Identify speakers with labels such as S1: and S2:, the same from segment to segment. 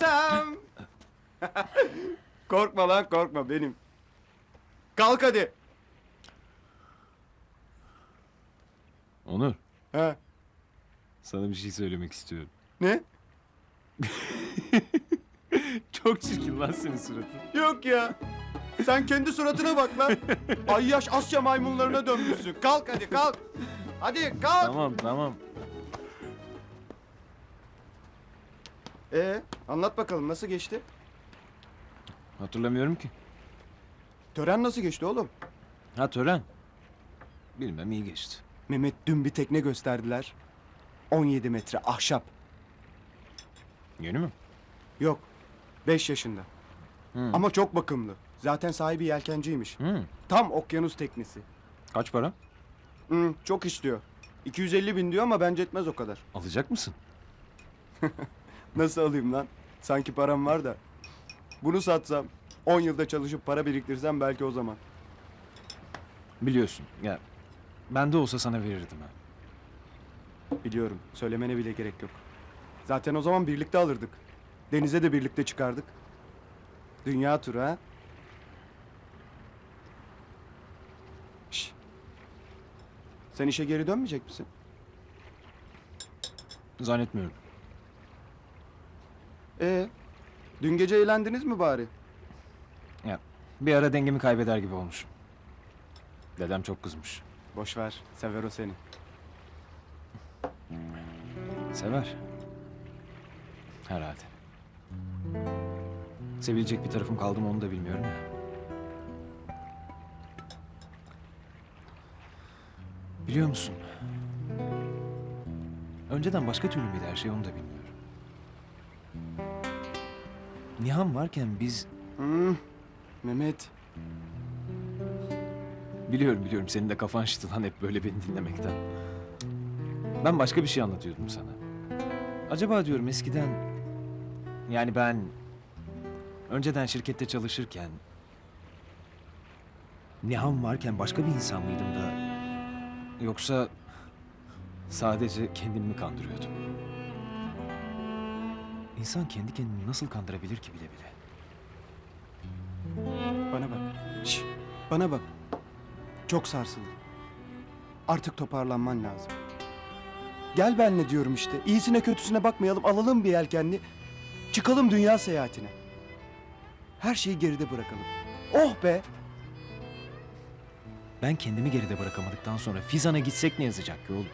S1: Tatam. korkma lan korkma benim. Kalk hadi.
S2: Onur,
S1: Ha,
S2: sana bir şey söylemek istiyorum.
S1: ne?
S2: Çok çirkin lan senin suratın.
S1: Yok ya. Sen kendi suratına bak lan. Ayyaş Asya maymunlarına dönmüşsün. Kalk hadi kalk. Hadi kalk.
S2: Tamam, tamam.
S1: Ee, anlat bakalım nasıl geçti?
S2: Hatırlamıyorum ki.
S1: Tören nasıl geçti oğlum?
S2: Ha tören. Bilmem iyi geçti.
S1: Mehmet dün bir tekne gösterdiler. 17 metre ahşap.
S2: Yeni mi?
S1: Yok. 5 yaşında.
S2: Hı.
S1: Ama çok bakımlı. Zaten sahibi yelkenciymiş.
S2: Hı.
S1: Tam okyanus teknesi.
S2: Kaç para?
S1: Hı, çok istiyor. 250 bin diyor ama bence etmez o kadar.
S2: Alacak mısın?
S1: Nasıl alayım lan? Sanki param var da. Bunu satsam, 10 yılda çalışıp para biriktirsem belki o zaman.
S2: Biliyorsun. Ya ben de olsa sana verirdim ha.
S1: Biliyorum, söylemene bile gerek yok. Zaten o zaman birlikte alırdık. Denize de birlikte çıkardık. Dünya turu ha? Şş. Sen işe geri dönmeyecek misin?
S2: Zannetmiyorum.
S1: Ee, dün gece eğlendiniz mi bari?
S2: Ya bir ara dengemi kaybeder gibi olmuşum. Dedem çok kızmış.
S1: Boş ver, sever o seni.
S2: Sever. Herhalde. Sevilecek bir tarafım kaldı mı onu da bilmiyorum ya. Biliyor musun? Önceden başka türlü müydü her şey onu da bilmiyorum. Nihan varken biz...
S1: Hmm, Mehmet,
S2: Biliyorum biliyorum senin de kafan şişti lan hep böyle beni dinlemekten. Ben başka bir şey anlatıyordum sana. Acaba diyorum eskiden... Yani ben... Önceden şirkette çalışırken... Nihan varken başka bir insan mıydım da... Yoksa... Sadece kendimi mi kandırıyordum? İnsan kendi kendini nasıl kandırabilir ki bile bile?
S1: bana bak. Şş, bana bak. Çok sarsıldım. Artık toparlanman lazım. Gel benle diyorum işte. İyisine kötüsüne bakmayalım. Alalım bir yelkenli. Çıkalım dünya seyahatine. Her şeyi geride bırakalım. Oh be!
S2: Ben kendimi geride bırakamadıktan sonra Fizan'a gitsek ne yazacak ki oğlum?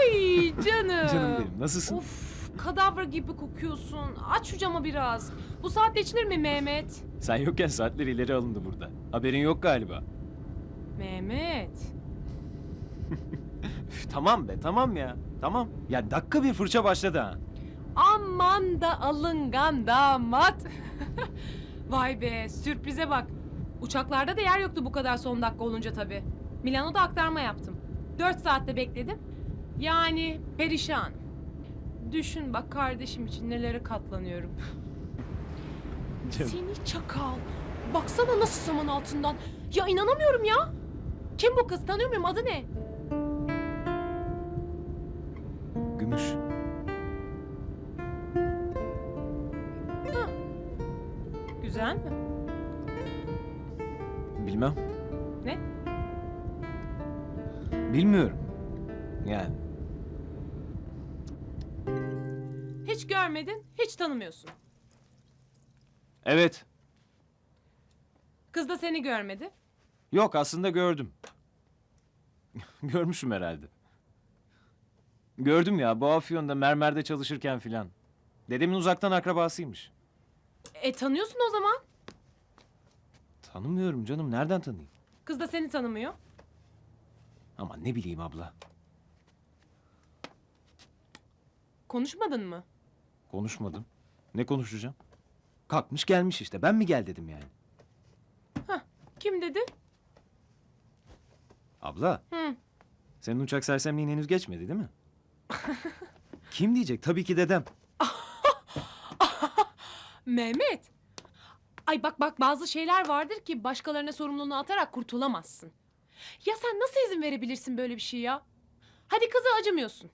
S3: Ay canım.
S2: Canım benim nasılsın?
S3: Of kadavra gibi kokuyorsun. Aç şu camı biraz. Bu saatte içilir mi Mehmet?
S2: Sen yokken saatler ileri alındı burada. Haberin yok galiba.
S3: Mehmet.
S2: Üf, tamam be tamam ya. Tamam. Ya dakika bir fırça başladı ha.
S3: Aman da alıngan damat. Vay be sürprize bak. Uçaklarda da yer yoktu bu kadar son dakika olunca tabii. Milano'da aktarma yaptım. Dört saatte bekledim. Yani perişan. Düşün bak kardeşim için nelere katlanıyorum.
S2: Canım.
S3: Seni çakal. Baksana nasıl saman altından. Ya inanamıyorum ya. Kim bu kız tanıyor muyum adı ne?
S2: Gümüş.
S3: Güzel mi?
S2: Bilmem.
S3: Ne?
S2: Bilmiyorum. Yani
S3: Hiç görmedin, hiç tanımıyorsun.
S2: evet.
S3: Kız da seni görmedi.
S2: Yok aslında gördüm. Görmüşüm herhalde. Gördüm ya bu Afyon'da mermerde çalışırken filan. Dedemin uzaktan akrabasıymış.
S3: E tanıyorsun o zaman.
S2: Tanımıyorum canım nereden tanıyayım?
S3: Kız da seni tanımıyor.
S2: Ama ne bileyim abla.
S3: Konuşmadın mı?
S2: Konuşmadım. Ne konuşacağım? Kalkmış gelmiş işte. Ben mi gel dedim yani.
S3: Kim dedi?
S2: Abla,
S3: Hı.
S2: senin uçak sersemliğin henüz geçmedi değil mi? Kim diyecek? Tabii ki dedem.
S3: Mehmet. Ay bak bak bazı şeyler vardır ki başkalarına sorumluluğunu atarak kurtulamazsın. Ya sen nasıl izin verebilirsin böyle bir şey ya? Hadi kıza acımıyorsun.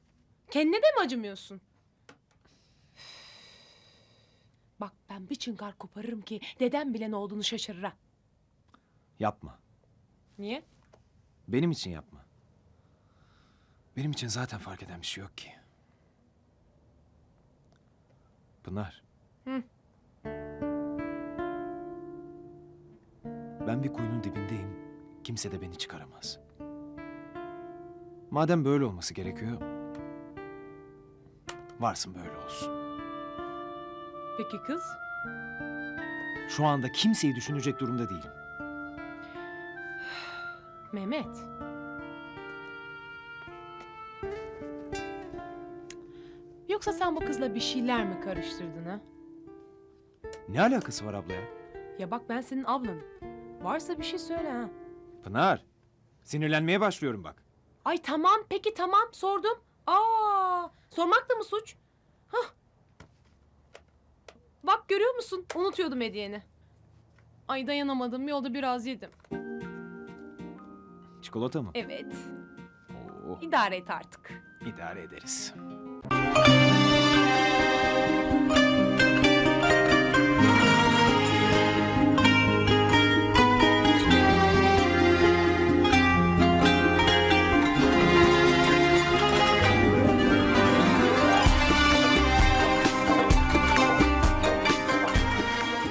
S3: Kendine de mi acımıyorsun? Ben bir çıngar koparırım ki dedem bile ne olduğunu şaşırır ha.
S2: Yapma.
S3: Niye?
S2: Benim için yapma. Benim için zaten fark eden bir şey yok ki. Pınar.
S3: Hı.
S2: Ben bir kuyunun dibindeyim. Kimse de beni çıkaramaz. Madem böyle olması gerekiyor... Varsın böyle olsun.
S3: Peki kız?
S2: Şu anda kimseyi düşünecek durumda değilim.
S3: Mehmet. Yoksa sen bu kızla bir şeyler mi karıştırdın ha?
S2: Ne alakası var abla ya?
S3: Ya bak ben senin ablanım. Varsa bir şey söyle ha.
S2: Pınar, sinirlenmeye başlıyorum bak.
S3: Ay tamam peki tamam sordum. Aa, sormak da mı suç? Hah. Bak görüyor musun? Unutuyordum hediyeni. Ay dayanamadım yolda biraz yedim.
S2: Çikolata mı?
S3: Evet
S2: Oo,
S3: idare et artık.
S2: idare ederiz.